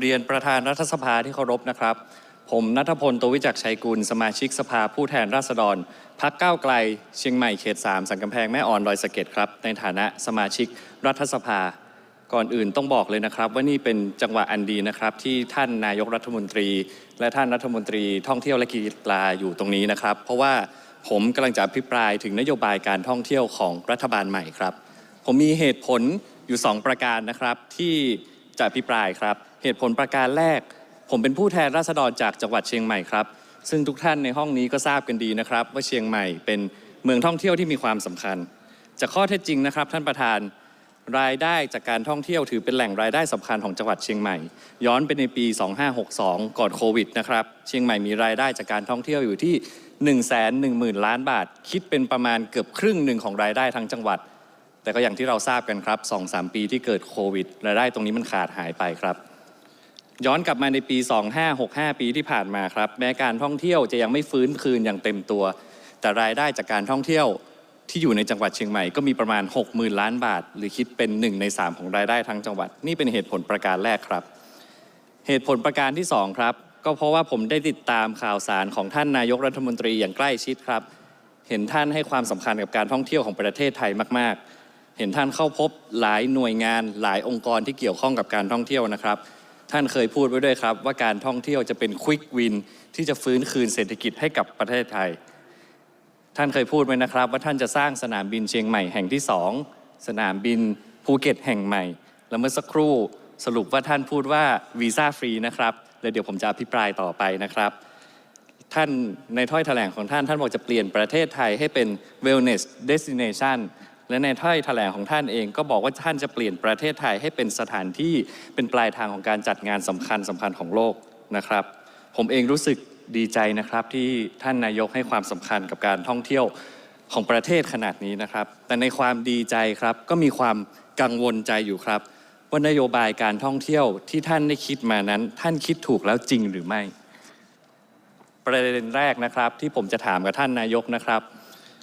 เรียนประธานรัฐสภาที่เคารพนะครับ ผมนัทพลตัววิจักชัยกุล สมาชิกสภาผู้แทนราษฎร พักก้าวไกล เชียงใหม่เขต 3 สันกำแพงแม่อ่อนดอยสะเก็ดครับ ในฐานะสมาชิกรัฐสภา ก่อนอื่นต้องบอกเลยนะครับ ว่านี่เป็นจังหวะอันดีนะครับ ที่ท่านนายกรัฐมนตรี และท่านรัฐมนตรีท่องเที่ยวและกีฬาอยู่ตรงนี้นะครับ เพราะว่าผมกำลังจะอภิปรายถึงนโยบายการท่องเที่ยวของรัฐบาลใหม่ครับ ผมมีเหตุผลอยู่ 2 ประการนะครับที่จะอภิปรายครับ เหตุผลประการแรก ผมเป็นผู้แทนราษฎรจากจังหวัดเชียงใหม่ครับ ซึ่งทุกท่านในห้องนี้ก็ทราบกันดีนะครับ ว่าเชียงใหม่เป็นเมืองท่องเที่ยวที่มีความสำคัญ จากข้อเท็จจริงนะครับ ท่านประธานรายได้จากการท่องเที่ยวถือเป็นแหล่งรายได้สำคัญของจังหวัดเชียงใหม่ ย้อนไปในปี 2562 ก่อนโควิดนะครับเชียงใหม่มีรายได้จากการท่องเที่ยวอยู่ที่ 1 1 0 0 0 0 ล้านบาท คิดเป็นประมาณเกือบครึ่งหนึ่งของรายได้ทั้งจังหวัด แต่ก็อย่างที่เราทราบกันครับ 2-3 ปีที่เกิดโควิดรายได้ตรงนี้มันขาดหายไปครับ ย้อนกลับมาในปี 2565 ปีที่ผ่านมาครับ แม้การท่องเที่ยวจะยังไม่ฟื้นคืนอย่างเต็มตัว แต่รายได้จากการท่องเที่ยวที่อยู่ในจังหวัดเชียงใหม่ก็มีประมาณ 60,000 ล้านบาท หรือคิดเป็น 1 ใน 3 ของรายได้ทั้งจังหวัด นี่เป็นเหตุผลประการแรกครับ เหตุผลประการที่ 2 ครับ ก็เพราะว่าผมได้ติดตามข่าวสารของท่านนายกรัฐมนตรีอย่างใกล้ชิดครับ เห็นท่านให้ความสำคัญกับการท่องเที่ยวของประเทศไทยมาก ๆ เห็นท่านเข้าพบหลายหน่วยงานหลายองค์กรที่เกี่ยวข้องกับการท่องเที่ยวนะครับ ท่านเคยพูดไว้ด้วยครับ ว่าการท่องเที่ยวจะเป็นควิกวินที่จะฟื้นคืนเศรษฐกิจให้กับประเทศไทย ท่านเคยพูดไว้นะครับ ว่าท่านจะสร้างสนามบินเชียงใหม่แห่งที่สองสนามบินภูเก็ตแห่งใหม่ แล้วเมื่อสักครู่สรุปว่าท่านพูดว่าวีซ่าฟรีนะครับแล้วเดี๋ยวผมจะอภิปรายต่อไปนะครับ ท่านในถ้อยแถลงของท่านท่านบอกจะเปลี่ยนประเทศไทยให้เป็น wellness destination และในถ้อยแถลงของท่านเองก็บอกว่าท่านจะเปลี่ยนประเทศไทยให้เป็นสถานที่เป็นปลายทางของการจัดงานสำคัญสำคัญของโลกนะครับ ผมเองรู้สึกดีใจนะครับที่ท่านนายกให้ความสำคัญกับการท่องเที่ยวของประเทศขนาดนี้นะครับ แต่ในความดีใจครับก็มีความกังวลใจอยู่ครับ ว่านโยบายการท่องเที่ยวที่ท่านได้คิดมานั้น ท่านคิดถูกแล้วจริงหรือไม่ ประเด็นแรกนะครับที่ผมจะถามกับท่านนายกนะครับ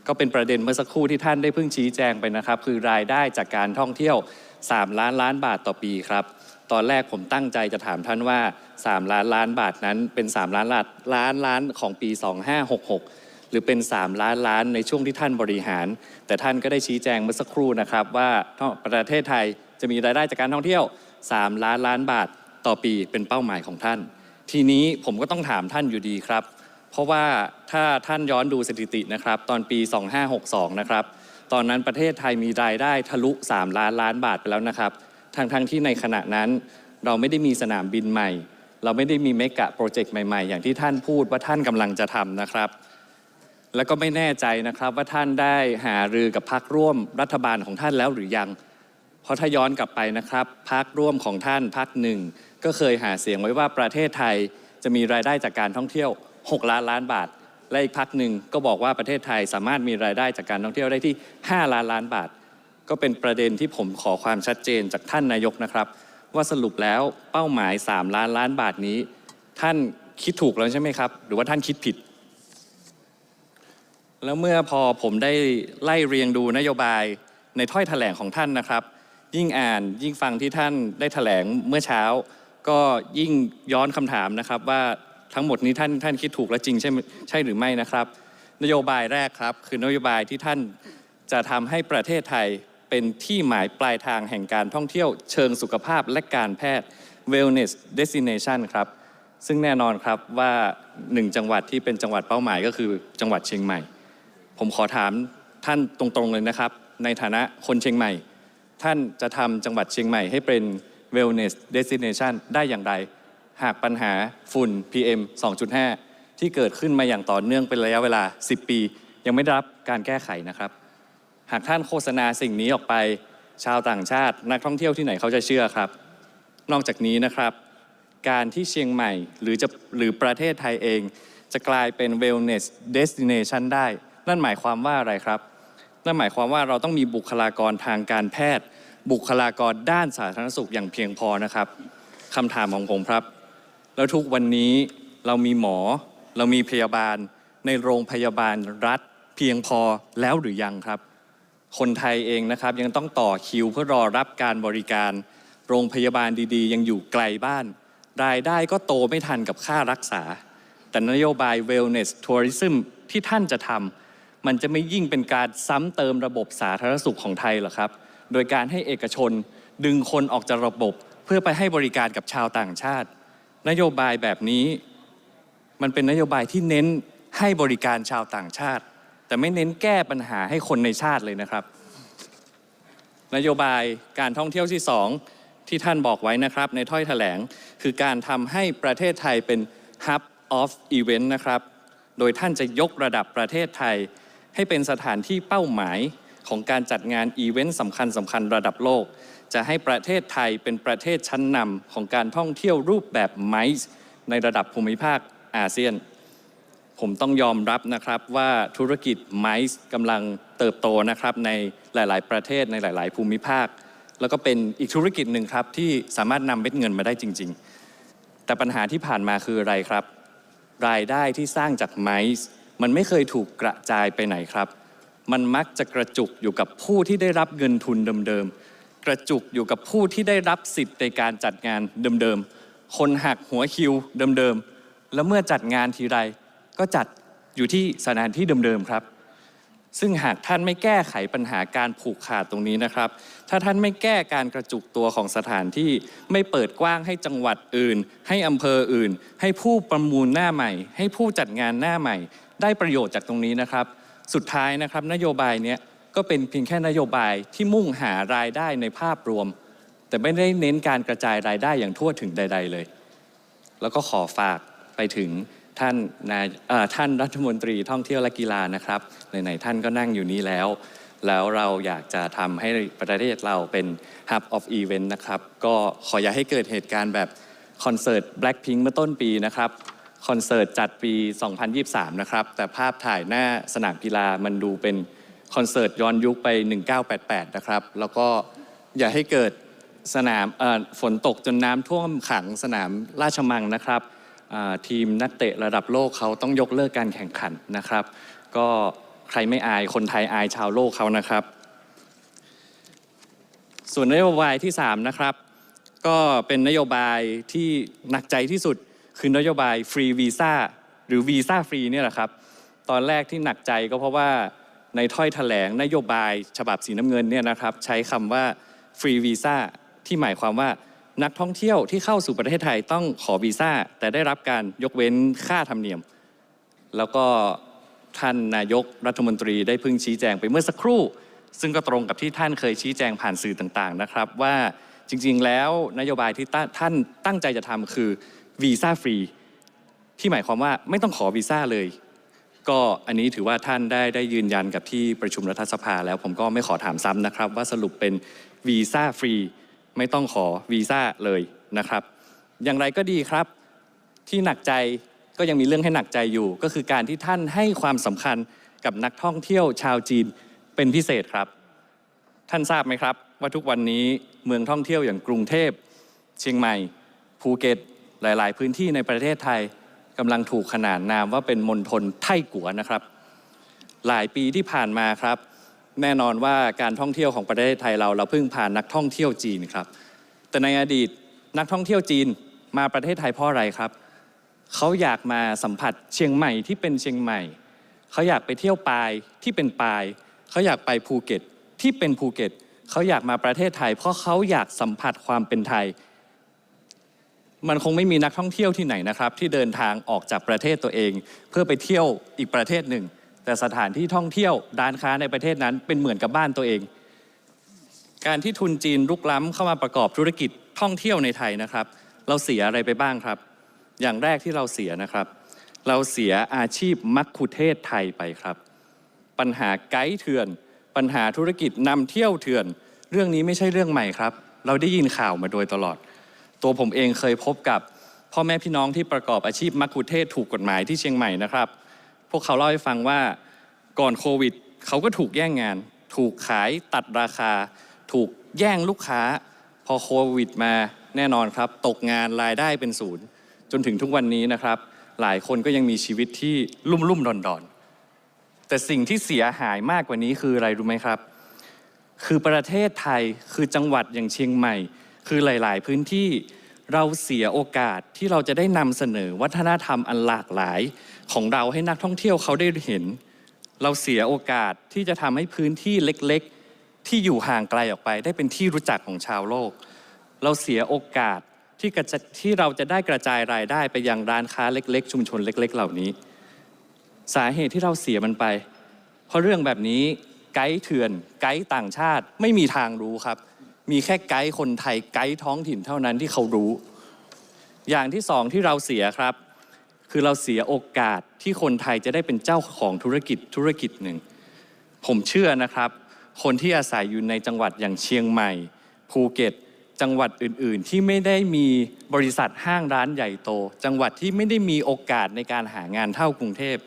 ก็เป็นประเด็นเมื่อสักครู่ที่ท่านได้เพิ่งชี้แจงไปนะครับ คือรายได้จากการท่องเที่ยว 3 ล้านล้านบาทต่อปีครับ ตอนแรกผมตั้งใจจะถามท่านว่า 3 ล้านล้านบาทนั้นเป็น 3 ล้านล้านล้านล้านของปี 2566 หรือเป็น 3 ล้านล้านในช่วงที่ท่านบริหาร แต่ท่านก็ได้ชี้แจงเมื่อสักครู่นะครับ ว่าประเทศไทยจะมีรายได้จากการท่องเที่ยว 3 ล้านล้านบาทต่อปีเป็นเป้าหมายของท่าน ทีนี้ผมก็ต้องถามท่านอยู่ดีครับ เพราะว่าถ้าท่านย้อนดูสถิตินะครับ ตอนปี 2562 นะครับ ตอนนั้นประเทศไทยมีรายได้ทะลุ 3 ล้านล้านบาทไปแล้วนะครับ ทั้งทั้งที่ในขณะนั้น เราไม่ได้มีสนามบินใหม่ เราไม่ได้มีเมกะโปรเจกต์ใหม่ๆ อย่างที่ท่านพูดว่าท่านกำลังจะทำนะครับ แล้วก็ไม่แน่ใจนะครับว่าท่านได้หารือกับพักร่วมรัฐบาลของท่านแล้วหรือยัง เพราะถ้าย้อนกลับไปนะครับพักร่วมของท่านพักหนึ่งก็เคยหาเสียงไว้ว่าประเทศไทยจะมีรายได้จากการท่องเที่ยว 6 ล้านล้านบาท และอีกพักหนึ่งก็บอกว่าประเทศไทยสามารถมีรายได้จากการท่องเที่ยวได้ที่ 5 ล้านล้านบาท ก็เป็นประเด็นที่ผมขอความชัดเจนจากท่านนายกนะครับ ว่าสรุปแล้วเป้าหมาย 3 ล้านล้านบาทนี้ ท่านคิดถูกแล้วใช่ไหมครับ หรือว่าท่านคิดผิด แล้วเมื่อพอผมได้ไล่เรียงดูนโยบายในถ้อยแถลงของท่านนะครับ ยิ่งอ่านยิ่งฟังที่ท่านได้แถลงเมื่อเช้า ก็ยิ่งย้อนคำถามนะครับว่า ทั้งหมดนี้ท่านท่านคิดถูกและจริงใช่ใช่หรือไม่นะครับ นโยบายแรกครับ คือนโยบายที่ท่านจะทำให้ประเทศไทยเป็นที่หมายปลายทางแห่งการท่องเที่ยวเชิงสุขภาพและการแพทย์ wellness destination ครับ ซึ่งแน่นอนครับว่าหนึ่งจังหวัดที่เป็นจังหวัดเป้าหมายก็คือจังหวัดเชียงใหม่ ผมขอถามท่านตรงๆเลยนะครับ ในฐานะคนเชียงใหม่ ท่านจะทำจังหวัดเชียงใหม่ให้เป็น wellness destination ได้อย่างไร หากปัญหาฝุ่น PM 2.5 ที่เกิดขึ้นมาอย่างต่อเนื่องเป็นระยะเวลา 10 ปี ยังไม่รับการแก้ไขนะครับ หากท่านโฆษณาสิ่งนี้ออกไป ชาวต่างชาตินักท่องเที่ยวที่ไหนเขาจะเชื่อครับ นอกจากนี้นะครับ การที่เชียงใหม่หรือจะหรือประเทศไทยเอง จะกลายเป็น wellness destination ได้ นั่นหมายความว่าอะไรครับ นั่นหมายความว่าเราต้องมีบุคลากรทางการแพทย์ บุคลากรด้านสาธารณสุขอย่างเพียงพอนะครับคำถามของผมครับ แล้วทุกวันนี้เรามีหมอ เรามีพยาบาล ในโรงพยาบาลรัฐเพียงพอแล้วหรือยังครับ คนไทยเองนะครับยังต้องต่อคิวเพื่อรอรับการบริการ โรงพยาบาลดีๆ ยังอยู่ไกลบ้าน รายได้ก็โตไม่ทันกับค่ารักษา แต่นโยบาย wellness tourism ที่ท่านจะทำมันจะไม่ยิ่งเป็นการซ้ำเติมระบบสาธารณสุขของไทยหรอครับ โดยการให้เอกชนดึงคนออกจากระบบเพื่อไปให้บริการกับชาวต่างชาติ นโยบายแบบนี้ มันเป็นนโยบายที่เน้นให้บริการชาวต่างชาติ แต่ไม่เน้นแก้ปัญหาให้คนในชาติเลยนะครับ นโยบายการท่องเที่ยวที่2ที่ท่านบอกไว้นะครับ ในถ้อยแถลงคือการทำให้ประเทศไทยเป็น Hub of Event นะครับ โดยท่านจะยกระดับประเทศไทย ให้เป็นสถานที่เป้าหมายของการจัดงานอีเวนต์สำคัญสำคัญระดับโลก จะให้ประเทศไทยเป็นประเทศชั้นนำของการท่องเที่ยวรูปแบบไมซ์ในระดับภูมิภาคอาเซียน ผมต้องยอมรับนะครับว่าธุรกิจไมซ์กำลังเติบโตนะครับในหลาย ๆ ประเทศในหลาย ๆ ภูมิภาค แล้วก็เป็นอีกธุรกิจหนึ่งครับที่สามารถนำเม็ดเงินมาได้จริง ๆ แต่ปัญหาที่ผ่านมาคืออะไรครับ รายได้ที่สร้างจากไมซ์มันไม่เคยถูกกระจายไปไหนครับ มันมักจะกระจุกอยู่กับผู้ที่ได้รับเงินทุนเดิมๆ กระจุกอยู่กับผู้ที่ได้รับสิทธิ์ในการจัดงานเดิมๆ คนหักหัวคิวเดิมๆ แล้วเมื่อจัดงานทีไร ก็จัดอยู่ที่สถานที่เดิมๆครับ ซึ่งหากท่านไม่แก้ไขปัญหาการผูกขาดตรงนี้นะครับ ถ้าท่านไม่แก้การกระจุกตัวของสถานที่ไม่เปิดกว้างให้จังหวัดอื่น ให้อำเภออื่น ให้ผู้ประมูลหน้าใหม่ ให้ผู้จัดงานหน้าใหม่ ได้ประโยชน์จากตรงนี้นะครับ สุดท้ายนะครับ นโยบายเนี้ย ก็เป็นเพียงแค่นโยบายที่มุ่งหารายได้ในภาพรวม แต่ไม่ได้เน้นการกระจายรายได้อย่างทั่วถึงใด ๆ เลย แล้วก็ขอฝากไปถึงท่านนายท่านรัฐมนตรีท่องเที่ยวและกีฬานะครับไหนๆท่านก็นั่งอยู่นี้แล้ว แล้วเราอยากจะทำให้ประเทศเราเป็น Hub of Event นะครับ ก็ขออย่าให้เกิดเหตุการณ์แบบคอนเสิร์ต Blackpink เมื่อต้นปีนะครับคอนเสิร์ตจัดปี 2023 นะครับ แต่ภาพถ่ายหน้าสนามกีฬามันดูเป็น คอนเสิร์ตย้อนยุคไป 1988 นะครับ แล้วก็อย่าให้เกิดสนามฝนตกจนน้ำท่วมขังสนามราชมังนะครับทีมนักเตะระดับโลกเขาต้องยกเลิกการแข่งขันนะครับ ก็ใครไม่อายคนไทยอายชาวโลกเขานะครับ ส่วนนโยบายที่ 3 นะครับ ก็เป็นนโยบายที่หนักใจที่สุด คือนโยบายฟรีวีซ่าหรือวีซ่าฟรีเนี่ยแหละครับ ตอนแรกที่หนักใจก็เพราะว่า ในถ้อยแถลงนโยบายฉบับสีน้ำเงินเนี่ยนะครับใช้คำว่าฟรีวีซ่าที่หมายความว่านักท่องเที่ยวที่เข้าสู่ประเทศไทยต้องขอวีซ่า แต่ได้รับการยกเว้นค่าธรรมเนียม แล้วก็ท่านนายกรัฐมนตรีได้เพิ่งชี้แจงไปเมื่อสักครู่ ซึ่งก็ตรงกับที่ท่านเคยชี้แจงผ่านสื่อต่างๆนะครับ ว่าจริงๆแล้วนโยบายที่ท่านตั้งใจจะทำคือวีซ่าฟรีที่หมายความว่าไม่ต้องขอวีซ่าเลย ก็อันนี้ถือว่าท่านได้ได้ยืนยันกับที่ประชุมรัฐสภา แล้วผมก็ไม่ขอถามซ้ำนะครับ ว่าสรุปเป็นวีซ่าฟรีไม่ต้องขอวีซ่าเลยนะครับ อย่างไรก็ดีครับที่หนักใจก็ยังมีเรื่องให้หนักใจอยู่ ก็คือการที่ท่านให้ความสำคัญกับนักท่องเที่ยวชาวจีนเป็นพิเศษครับ ท่านทราบไหมครับ ว่าทุกวันนี้เมืองท่องเที่ยวอย่างกรุงเทพ เชียงใหม่ ภูเก็ตหลาย ๆ พื้นที่ในประเทศไทย กำลังถูกขนานนามว่าเป็นมณฑลไทกัวนะครับ หลายปีที่ผ่านมาครับ แน่นอนว่าการท่องเที่ยวของประเทศไทยเราเราเพิ่งผ่านนักท่องเที่ยวจีนครับ แต่ในอดีตนักท่องเที่ยวจีนมาประเทศไทยเพราะอะไรครับ เขาอยากมาสัมผัสเชียงใหม่ที่เป็นเชียงใหม่ เขาอยากไปเที่ยวปายที่เป็นปาย เขาอยากไปภูเก็ตที่เป็นภูเก็ต เขาอยากมาประเทศไทย เพราะเขาอยากสัมผัสความเป็นไทย มันคงไม่มีนักท่องเที่ยวที่ไหนนะครับ ที่เดินทางออกจากประเทศตัวเอง เพื่อไปเที่ยวอีกประเทศหนึ่ง แต่สถานที่ท่องเที่ยวด้านค้าในประเทศนั้นเป็นเหมือนกับบ้านตัวเอง การที่ทุนจีนลุกล้ำเข้ามาประกอบธุรกิจท่องเที่ยวในไทยนะครับ เราเสียอะไรไปบ้างครับ อย่างแรกที่เราเสียนะครับ เราเสียอาชีพมักคุเทศไทยไปครับ ปัญหาไกด์เถื่อน ปัญหาธุรกิจนำเที่ยวเถื่อน เรื่องนี้ไม่ใช่เรื่องใหม่ครับ เราได้ยินข่าวมาโดยตลอด ตัวผมเองเคยพบกับพ่อแม่พี่น้องที่ประกอบอาชีพมักคุเทศถูกกฎหมายที่เชียงใหม่นะครับ พวกเขาเล่าให้ฟังว่าก่อนโควิดเขาก็ถูกแย่งงาน ถูกขายตัดราคา ถูกแย่งลูกค้า พอโควิดมาแน่นอนครับ ตกงานรายได้เป็นศูนย์ จนถึงทุกวันนี้นะครับ หลายคนก็ยังมีชีวิตที่ลุ่มลุ่มดอนดอนแต่สิ่งที่เสียหายมากกว่านี้คืออะไรรู้ไหมครับ คือประเทศไทยคือจังหวัดอย่างเชียงใหม่ คือหลาย ๆ พื้นที่เราเสียโอกาสที่เราจะได้นำเสนอวัฒนธรรมอันหลากหลายของเราให้นักท่องเที่ยวเขาได้เห็น เราเสียโอกาสที่จะทำให้พื้นที่เล็ก ๆ ที่อยู่ห่างไกลออกไป ได้เป็นที่รู้จักของชาวโลก เราเสียโอกาสที่กระจะที่เราจะได้กระจายรายได้ไปยังร้านค้าเล็ก ๆ ชุมชนเล็ก ๆ เหล่านี้ สาเหตุที่เราเสียมันไป เพราะเรื่องแบบนี้ไกด์เถื่อนไกด์ต่างชาติไม่มีทางรู้ครับ มีแค่ไกด์คนไทยไกด์ท้องถิ่นเท่านั้นที่เขารู้ อย่างที่สองที่เราเสียครับ คือเราเสียโอกาสที่คนไทยจะได้เป็นเจ้าของธุรกิจธุรกิจหนึ่ง ผมเชื่อนะครับ คนที่อาศัยอยู่ในจังหวัดอย่างเชียงใหม่ ภูเก็ตจังหวัดอื่นๆ ที่ไม่ได้มีบริษัทห้างร้านใหญ่โต จังหวัดที่ไม่ได้มีโอกาสในการหางานเท่ากรุงเทพ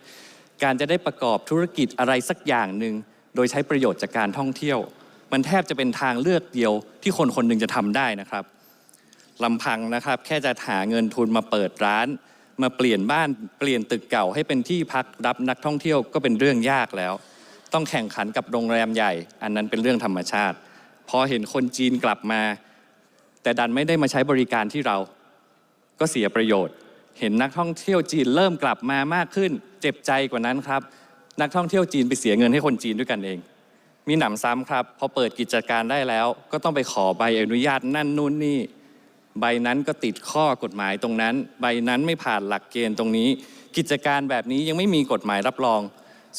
การจะได้ประกอบธุรกิจอะไรสักอย่างหนึ่งโดยใช้ประโยชน์จากการท่องเที่ยว มันแทบจะเป็นทางเลือกเดียวที่คนคนหนึ่งจะทำได้นะครับลำพังนะครับ แค่จะหาเงินทุนมาเปิดร้าน มาเปลี่ยนบ้านเปลี่ยนตึกเก่าให้เป็นที่พักรับนักท่องเที่ยวก็เป็นเรื่องยากแล้ว ต้องแข่งขันกับโรงแรมใหญ่ อันนั้นเป็นเรื่องธรรมชาติ พอเห็นคนจีนกลับมา แต่ดันไม่ได้มาใช้บริการที่เรา ก็เสียประโยชน์ เห็นนักท่องเที่ยวจีนเริ่มกลับมามากขึ้น เจ็บใจกว่านั้นครับ นักท่องเที่ยวจีนไปเสียเงินให้คนจีนด้วยกันเอง มีหนำซ้ำครับพอเปิดกิจการได้แล้ว ก็ต้องไปขอใบอนุญาตนั่นนู่นนี่ ใบนั้นก็ติดข้อกฎหมายตรงนั้น ใบนั้นไม่ผ่านหลักเกณฑ์ตรงนี้ กิจการแบบนี้ยังไม่มีกฎหมายรับรอง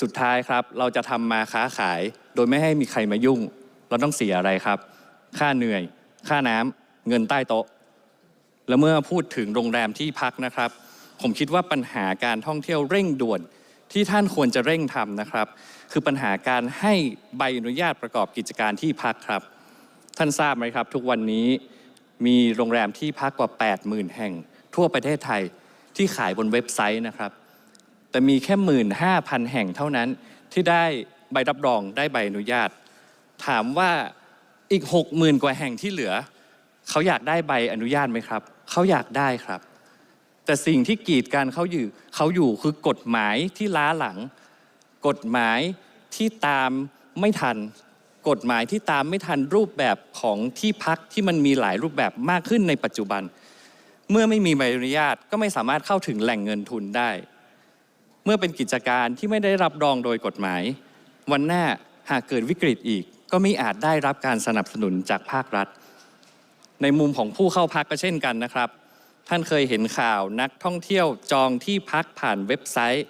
สุดท้ายครับ เราจะทำมาค้าขาย โดยไม่ให้มีใครมายุ่ง เราต้องเสียอะไรครับ ค่าเหนื่อย ค่าน้ำเงินใต้โต๊ะ แล้วเมื่อพูดถึงโรงแรมที่พักนะครับ ผมคิดว่าปัญหาการท่องเที่ยวเร่งด่วน ที่ท่านควรจะเร่งทำนะครับ คือปัญหาการให้ใบอนุญาตประกอบกิจการที่พักครับ ท่านทราบไหมครับ ทุกวันนี้มีโรงแรมที่พักกว่า 80,000 แห่ง ทั่วประเทศไทยที่ขายบนเว็บไซต์นะครับ แต่มีแค่ 15,000 แห่งเท่านั้นที่ได้ใบรับรองได้ใบอนุญาต ถามว่าอีก 60,000 กว่าแห่งที่เหลือ เขาอยากได้ใบอนุญาตไหมครับ เขาอยากได้ครับ แต่สิ่งที่กีดกันเขาอยู่เขาอยู่คือกฎหมายที่ล้าหลัง กฎหมายที่ตามไม่ทัน กฎหมายที่ตามไม่ทันรูปแบบของที่พักที่มันมีหลายรูปแบบมากขึ้นในปัจจุบัน เมื่อไม่มีใบอนุญาตก็ไม่สามารถเข้าถึงแหล่งเงินทุนได้ เมื่อเป็นกิจการที่ไม่ได้รับรองโดยกฎหมาย วันหน้าหากเกิดวิกฤตอีก ก็ไม่อาจได้รับการสนับสนุนจากภาครัฐ ในมุมของผู้เข้าพักก็เช่นกันนะครับ ท่านเคยเห็นข่าวนักท่องเที่ยวจองที่พักผ่านเว็บไซต์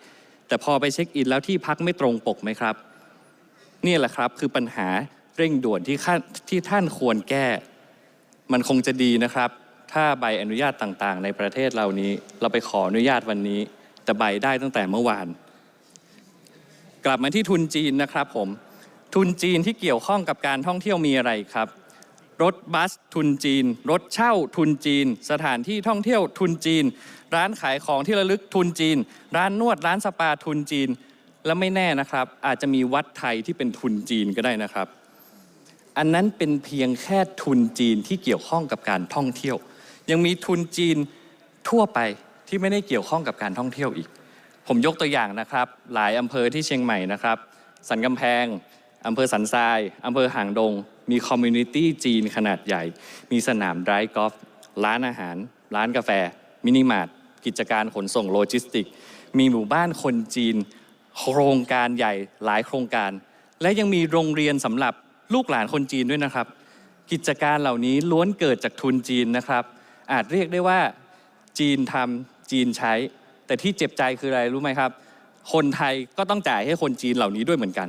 แต่พอไปเช็คอินแล้วที่พักไม่ตรงปกไหมครับ นี่แหละครับคือปัญหาเร่งด่วนที่ท่านที่ท่านควรแก้ มันคงจะดีนะครับ ถ้าใบอนุญาตต่างๆ ในประเทศเรานี้ เราไปขออนุญาตวันนี้ แต่ใบได้ตั้งแต่เมื่อวาน กลับมาที่ทุนจีนนะครับผมทุนจีนที่เกี่ยวข้องกับการท่องเที่ยวมีอะไรครับ รถบัสทุนจีน รถเช่าทุนจีน สถานที่ท่องเที่ยวทุนจีน ร้านขายของที่ระลึกทุนจีน ร้านนวดร้านสปาทุนจีน และไม่แน่นะครับ อาจจะมีวัดไทยที่เป็นทุนจีนก็ได้นะครับ อันนั้นเป็นเพียงแค่ทุนจีนที่เกี่ยวข้องกับการท่องเที่ยว ยังมีทุนจีนทั่วไปที่ไม่ได้เกี่ยวข้องกับการท่องเที่ยวอีก ผมยกตัวอย่างนะครับ หลายอำเภอที่เชียงใหม่นะครับ สันกำแพง อำเภอสันทรายอำเภอหางดง มีคอมมูนิตี้จีนขนาดใหญ่ มีสนามไดร์กอล์ฟร้านอาหาร ร้านกาแฟ มินิมาร์ทกิจการขนส่งโลจิสติก มีหมู่บ้านคนจีน โครงการใหญ่หลายโครงการ และยังมีโรงเรียนสำหรับลูกหลานคนจีนด้วยนะครับ กิจการเหล่านี้ล้วนเกิดจากทุนจีนนะครับ อาจเรียกได้ว่าจีนทำจีนใช้ แต่ที่เจ็บใจคืออะไรรู้ไหมครับ คนไทยก็ต้องจ่ายให้คนจีนเหล่านี้ด้วยเหมือนกัน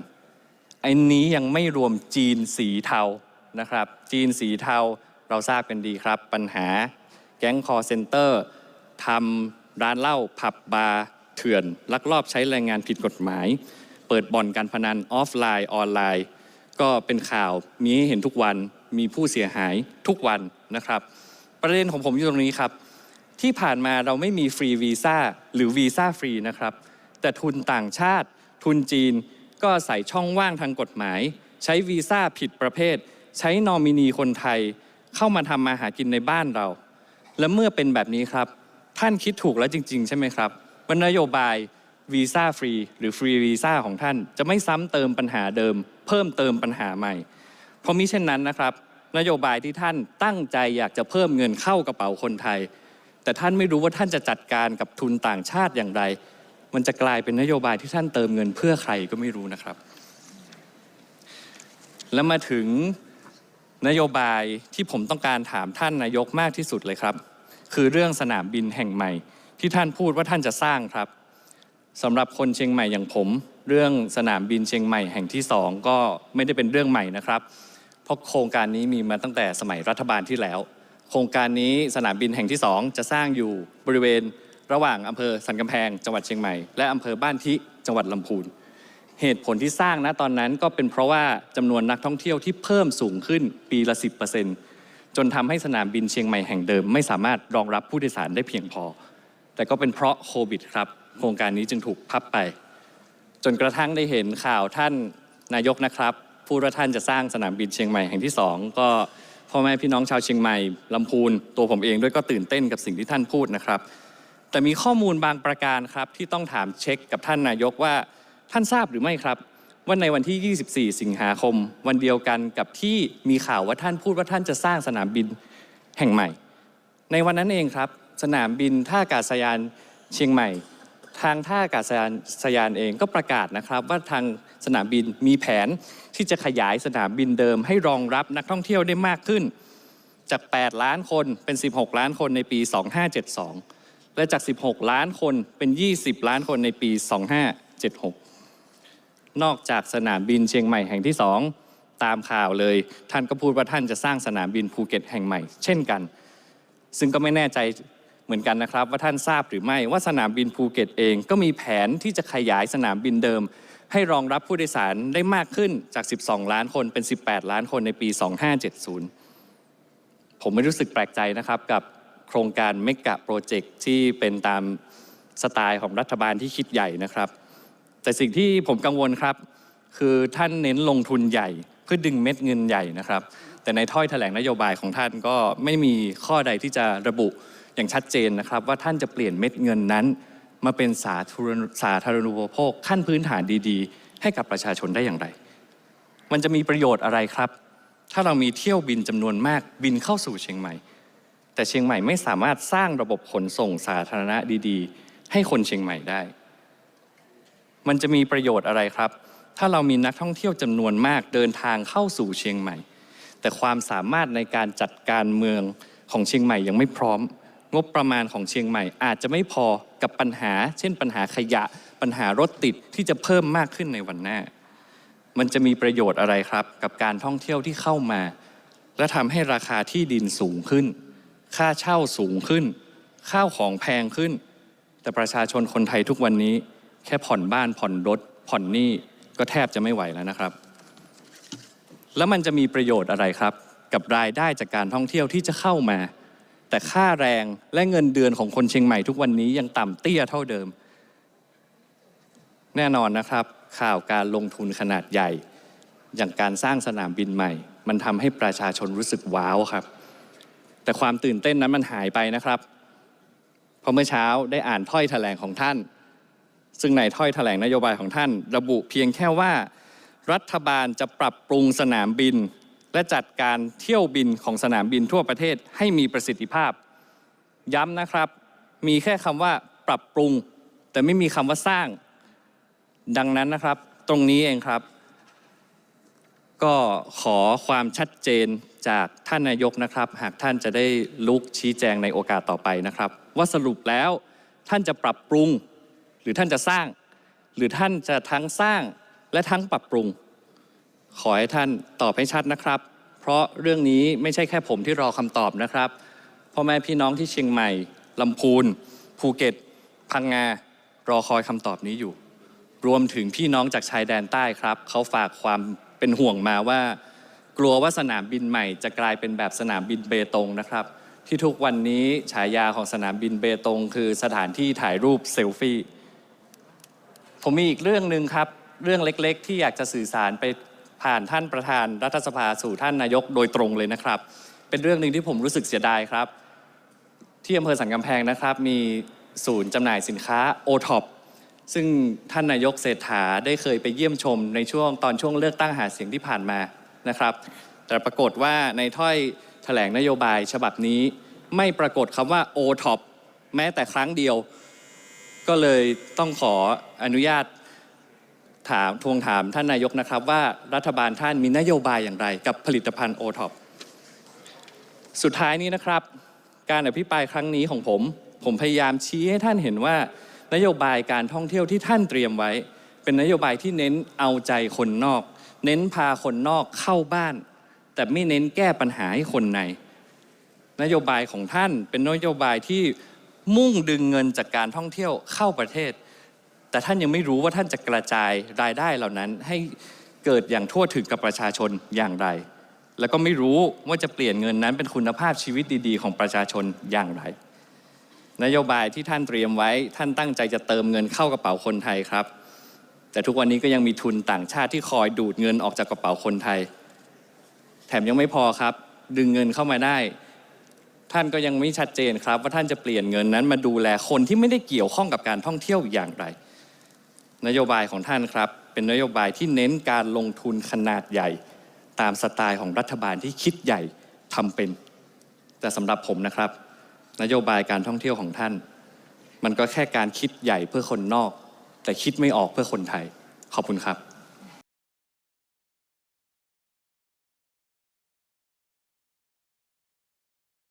อันนี้ยังไม่รวมจีนสีเทานะครับ จีนสีเทาเราทราบกันดีครับ ปัญหาแก๊งคอร์เซนเตอร์ทำร้านเหล้าผับบาร์เถื่อน ลักลอบใช้แรงงานผิดกฎหมาย เปิดบ่อนการพนันออฟไลน์ออนไลน์ ก็เป็นข่าวมีให้เห็นทุกวันมีผู้เสียหายทุกวันนะครับ ประเด็นของผมอยู่ตรงนี้ครับ ที่ผ่านมาเราไม่มีฟรีวีซ่าหรือวีซ่าฟรีนะครับ แต่ทุนต่างชาติ ทุนจีน ก็ใส่ช่องว่างทางกฎหมาย ใช้วีซ่าผิดประเภท ใช้นอมินีคนไทย เข้ามาทำมาหากินในบ้านเรา และเมื่อเป็นแบบนี้ครับ ท่านคิดถูกแล้วจริง ๆ ใช่ไหมครับว่านโยบายวีซ่าฟรีหรือฟรีวีซ่าของท่าน จะไม่ซ้ำเติมปัญหาเดิม เพิ่มเติมปัญหาใหม่ เพราะมิเช่นนั้นนะครับ นโยบายที่ท่านตั้งใจอยากจะเพิ่มเงินเข้ากระเป๋าคนไทย แต่ท่านไม่รู้ว่าท่านจะจัดการกับทุนต่างชาติอย่างไร มันจะกลายเป็นนโยบายที่ท่านเติมเงินเพื่อใครก็ไม่รู้นะครับ แล้วมาถึงนโยบายที่ผมต้องการถามท่านนายกมากที่สุดเลยครับ คือเรื่องสนามบินแห่งใหม่ ที่ท่านพูดว่าท่านจะสร้างครับสำหรับคนเชียงใหม่อย่างผม เรื่องสนามบินเชียงใหม่แห่งที่สองก็ไม่ได้เป็นเรื่องใหม่นะครับ เพราะโครงการนี้มีมาตั้งแต่สมัยรัฐบาลที่แล้ว โครงการนี้สนามบินแห่งที่สองจะสร้างอยู่บริเวณ ระหว่างอำเภอสันกำแพงจังหวัดเชียงใหม่ และอำเภอบ้านทิจังหวัดลำพูน เหตุผลที่สร้างนะตอนนั้นก็เป็นเพราะว่าจำนวนนักท่องเที่ยวที่เพิ่มสูงขึ้นปีละ 10%จนทำให้สนามบินเชียงใหม่แห่งเดิม ไม่สามารถรองรับผู้โดยสารได้เพียงพอ แต่ก็เป็นเพราะโควิดครับโครงการนี้จึงถูกพับไป จนกระทั่งได้เห็นข่าวท่านนายกนะครับพูดว่าท่านจะสร้างสนามบินเชียงใหม่แห่งที่สองก็พ่อแม่พี่น้องชาวเชียงใหม่ลำพูนตัวผมเองด้วยก็ตื่นเต้นกับสิ่งที่ท่านพูดนะครับ แต่มีข้อมูลบางประการครับที่ต้องถามเช็คกับท่านนายกว่าท่านทราบหรือไม่ครับ ว่าในวันที่ 24 สิงหาคม วันเดียวกันกับที่มีข่าวว่าท่านพูดว่าท่านจะสร้างสนามบินแห่งใหม่ ในวันนั้นเองครับ สนามบินท่าอากาศยานเชียงใหม่ ทางท่าอากาศยานสยานเองก็ประกาศนะครับ ว่าทางสนามบินมีแผนที่จะขยายสนามบินเดิม ให้รองรับนักท่องเที่ยวได้มากขึ้น จาก 8 ล้านคนเป็น 16 ล้านคนในปี 2572 และจาก 16 ล้านคนเป็น 20 ล้านคนในปี 2576 นอกจากสนามบินเชียงใหม่แห่งที่ 2 ตามข่าวเลย ท่านก็พูดว่าท่านจะสร้างสนามบินภูเก็ตแห่งใหม่ เช่นกัน ซึ่งก็ไม่แน่ใจเหมือนกันนะครับ ว่าท่านทราบหรือไม่ว่าสนามบินภูเก็ตเองก็มีแผนที่จะขยายสนามบินเดิม ให้รองรับผู้โดยสารได้มากขึ้นจาก 12 ล้านคนเป็น 18 ล้านคนในปี 2570 ผมไม่รู้สึกแปลกใจนะครับกับ โครงการเมกะโปรเจกต์ที่เป็นตามสไตล์ของรัฐบาลที่คิดใหญ่นะครับ แต่สิ่งที่ผมกังวลครับ คือท่านเน้นลงทุนใหญ่เพื่อดึงเม็ดเงินใหญ่นะครับ แต่ในถ้อยแถลงนโยบายของท่านก็ไม่มีข้อใดที่จะระบุอย่างชัดเจนนะครับ ว่าท่านจะเปลี่ยนเม็ดเงินนั้น มาเป็นสาธารณสาธารณูปโภคขั้นพื้นฐานดีๆ ให้กับประชาชนได้อย่างไร มันจะมีประโยชน์อะไรครับ ถ้าเรามีเที่ยวบินจำนวนมากบินเข้าสู่เชียงใหม่ แต่เชียงใหม่ไม่สามารถสร้างระบบขนส่งสาธารณะดีๆ ให้คนเชียงใหม่ได้ มันจะมีประโยชน์อะไรครับ ถ้าเรามีนักท่องเที่ยวจำนวนมากเดินทางเข้าสู่เชียงใหม่ แต่ความสามารถในการจัดการเมืองของเชียงใหม่ยังไม่พร้อม งบประมาณของเชียงใหม่ อาจจะไม่พอกับปัญหา เช่น ปัญหาขยะ ปัญหารถติดที่จะเพิ่มมากขึ้นในวันหน้า มันจะมีประโยชน์อะไรครับ กับการท่องเที่ยวที่เข้ามา และทำให้ราคาที่ดินสูงขึ้น ค่าเช่าสูงขึ้น ข้าวของแพงขึ้น แต่ประชาชนคนไทยทุกวันนี้ แค่ผ่อนบ้านผ่อนรถ ผ่อนหนี้ก็แทบจะไม่ไหวแล้วนะครับ แล้วมันจะมีประโยชน์อะไรครับ กับรายได้จากการท่องเที่ยวที่จะเข้ามา แต่ค่าแรงและเงินเดือนของคนเชียงใหม่ทุกวันนี้ยังต่ำเตี้ยเท่าเดิม แน่นอนนะครับ ข่าวการลงทุนขนาดใหญ่ อย่างการสร้างสนามบินใหม่ มันทำให้ประชาชนรู้สึกว้าวครับ แต่ความตื่นเต้นนั้นมันหายไปนะครับ เพราะเมื่อเช้าได้อ่านถ้อยแถลงของท่าน ซึ่งในถ้อยแถลงนโยบายของท่าน ระบุเพียงแค่ว่า รัฐบาลจะปรับปรุงสนามบิน และจัดการเที่ยวบินของสนามบินทั่วประเทศให้มีประสิทธิภาพ ย้ำนะครับ มีแค่คำว่าปรับปรุง แต่ไม่มีคำว่าสร้าง ดังนั้นนะครับ ตรงนี้เองครับ ก็ขอความชัดเจน จากท่านนายกนะครับ หากท่านจะได้ลุกชี้แจงในโอกาสต่อไปนะครับ ว่าสรุปแล้วท่านจะปรับปรุง หรือท่านจะสร้าง หรือท่านจะทั้งสร้างและทั้งปรับปรุง ขอให้ท่านตอบให้ชัดนะครับ เพราะเรื่องนี้ไม่ใช่แค่ผมที่รอคำตอบนะครับพ่อแม่พี่น้องที่เชียงใหม่ลำพูน ภูเก็ต พังงา รอคอยคำตอบนี้อยู่ รวมถึงพี่น้องจากชายแดนใต้ครับ เขาฝากความเป็นห่วงมาว่า กลัวว่าสนามบินใหม่จะกลายเป็นแบบสนามบินเบตงนะครับ ที่ทุกวันนี้ฉายาของสนามบินเบตง คือสถานที่ถ่ายรูปเซลฟี่ผมมีอีกเรื่องหนึ่งครับ เรื่องเล็กๆ ที่อยากจะสื่อสารไปผ่านท่านประธานรัฐสภาสู่ท่านนายกโดยตรงเลยนะครับ เป็นเรื่องหนึ่งที่ผมรู้สึกเสียดายครับ ที่อำเภอสันกำแพงนะครับ มีศูนย์จำหน่ายสินค้าโอท็อปซึ่งท่านนายกเศรษฐาได้เคยไปเยี่ยมชมในช่วงตอนช่วงเลือกตั้งหาเสียงที่ผ่านมา นะครับ แต่ปรากฏว่าในถ้อยแถลงนโยบายฉบับนี้ ไม่ปรากฏคำว่า o t o p แม้แต่ครั้งเดียว ก็เลยต้องขออนุญาตถามทวงถามท่านนายกนะครับ ว่ารัฐบาลท่านมีนโยบายอย่างไร กับผลิตภัณฑ์ o t o p สุดท้ายนี้นะครับ การอภิปรายครั้งนี้ของผม ผมพยายามชี้ให้ท่านเห็นว่า นโยบายการท่องเที่ยวที่ท่านเตรียมไว้ เป็นนโยบายที่เน้นเอาใจคนนอก เน้นพาคนนอกเข้าบ้าน แต่ไม่เน้นแก้ปัญหาให้คนใน นโยบายของท่านเป็นนโยบายที่มุ่งดึงเงินจากการท่องเที่ยวเข้าประเทศ แต่ท่านยังไม่รู้ว่าท่านจะกระจายรายได้เหล่านั้นให้เกิดอย่างทั่วถึงกับประชาชนอย่างไร แล้วก็ไม่รู้ว่าจะเปลี่ยนเงินนั้นเป็นคุณภาพชีวิตดีๆ ของประชาชนอย่างไร นโยบายที่ท่านเตรียมไว้ท่านตั้งใจจะเติมเงินเข้ากระเป๋าคนไทยครับ แต่ทุกวันนี้ก็ยังมีทุนต่างชาติที่คอยดูดเงินออกจากกระเป๋าคนไทย แถมยังไม่พอครับ ดึงเงินเข้ามาได้ ท่านก็ยังไม่ชัดเจนครับ ว่าท่านจะเปลี่ยนเงินนั้นมาดูแลคนที่ไม่ได้เกี่ยวข้องกับการท่องเที่ยวอย่างไร นโยบายของท่านครับ เป็นนโยบายที่เน้นการลงทุนขนาดใหญ่ ตามสไตล์ของรัฐบาลที่คิดใหญ่ทำเป็น แต่สำหรับผมนะครับ นโยบายการท่องเที่ยวของท่าน มันก็แค่การคิดใหญ่เพื่อคนนอก แต่คิดไม่ออกเพื่อคนไทย ขอบคุณครับ